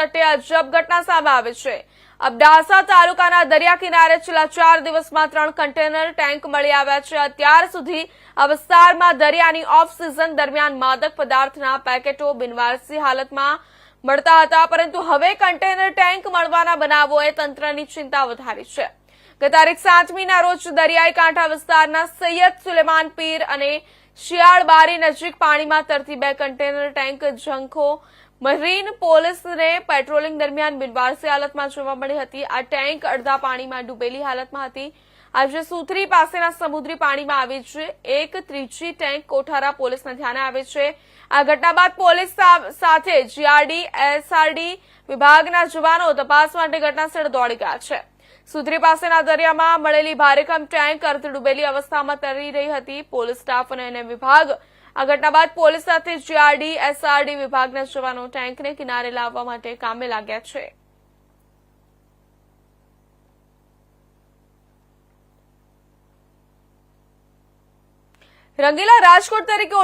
તટે અજબ ઘટના સામે આવી છે. અબડાસા તાલુકાના દરિયા કિનારે છેલ્લા ચાર દિવસમાં ત્રણ કન્ટેનર ટેન્ક મળી આવ્યા છે. અત્યાર સુધી આ વિસ્તારમાં દરિયાની ઓફ સિઝન દરમિયાન માદક પદાર્થના પેકેટો બિનવારસી હાલતમાં મળતા હતા, પરંતુ હવે કન્ટેનર ટેન્ક મળવાના બનાવોએ તંત્રની ચિંતા વધારી છે. ગત તારીખ સાતમીના રોજ દરિયાઈ કાંઠા વિસ્તારના સૈયદ સુલેમાન પીર અને શિયાળબારી નજીક પાણીમાં તરતી બે કન્ટેનર ટેન્ક ઝંખો મરીન પોલીસને પેટ્રોલિંગ દરમિયાન બિનવારસી હાલતમાં જોવા મળી હતી. આ ટેન્ક અડધા પાણીમાં ડૂબેલી હાલતમાં હતી. આજે સુથરી પાસેના સમુદ્રી પાણીમાં આવી છે. એક ત્રીજી ટેન્ક કોઠારા પોલીસના ધ્યાને આવે છે. આ ઘટના બાદ પોલીસ સાથે જીઆરડી, એસઆરડી વિભાગના જવાનો તપાસ માટે ઘટનાસ્થળ દોડી ગયા છે. સુધરી પાસેના દરિયામાં મળેલી ભારેખમ ટેન્ક અર્ધ ડૂબેલી અવસ્થામાં તરી રહી હતી. પોલીસ સ્ટાફ અને વિભાગ આ ઘટના બાદ પોલીસ સાથે જીઆરડી, એસઆરડી વિભાગના જવાનો ટેન્કને કિનારે લાવવા માટે કામે લાગ્યા છે. રંગીલા રાજકોટ તરીકે